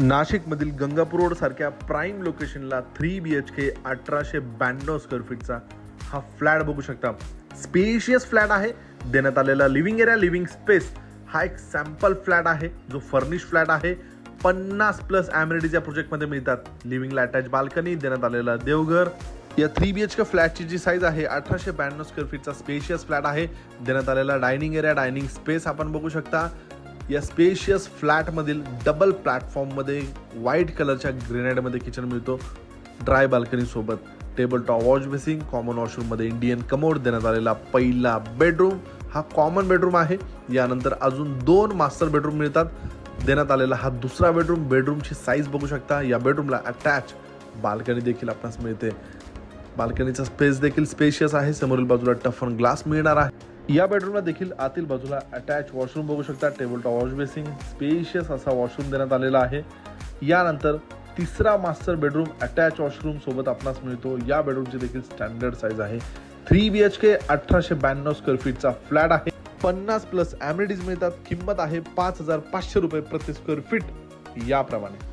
नाशिकमधील गंगापूर रोड सारख्या प्राईम लोकेशनला थ्री बी एच के अठराशे ब्याण्णव स्क्वेअर फीटचा हा फ्लॅट बघू शकता. स्पेशियस फ्लॅट आहे. देण्यात आलेला लिव्हिंग एरिया लिव्हिंग स्पेस हा एक सॅम्पल फ्लॅट आहे. जो फर्निश फ्लॅट आहे. पन्नास प्लस ॲम्युनिटीज या प्रोजेक्टमध्ये मिळतात. लिव्हिंगला अटॅच बाल्कनी देण्यात आलेला देवघर. या थ्री बी एच के फ्लॅटची जी साईज आहे अठराशे ब्याण्णव स्क्वेअर फीटचा स्पेशियस फ्लॅट आहे. देण्यात आलेला डायनिंग एरिया डायनिंग स्पेस आपण बघू शकता. या स्पेशियस फ्लॅटमधील डबल प्लॅटफॉर्ममध्ये व्हाईट कलरच्या ग्रेनाईडमध्ये किचन मिळतो. ड्राय बाल्कनी सोबत table top wash basin common वॉशरूममध्ये Indian commode देण्यात आलेला पहिला बेडरूम हा कॉमन बेडरूम आहे. यानंतर अजून दोन मास्टर बेडरूम मिळतात. देण्यात आलेला हा दुसरा बेडरूम बेडरूमची साईज बघू शकता. या बेडरूमला अटॅच बाल्कनी देखील आपणास मिळते. बाल्कनीचा स्पेस देखील स्पेशियस आहे. समोरील बाजूला टफन ग्लास मिळणार आहे. या बेडरूमला देखील आतील बाजूला अटॅच वॉशरूम बघू शकता. Table top wash basin spacious असा वॉशरूम देण्यात आलेला आहे. यानंतर तिसरा मास्टर बेडरूम अटॅच वॉशरूम सोबत आपणास मिळतो. या बेडरूमची देखील स्टँडर्ड साईज आहे. थ्री बी एच के अठराशे ब्याण्णव स्क्वेअर फीटचा फ्लॅट आहे. पन्नास प्लस ॲम्युनिटीज मिळतात. किंमत आहे पाच हजार पाचशे रुपये प्रति स्क्वेअर फीट याप्रमाणे.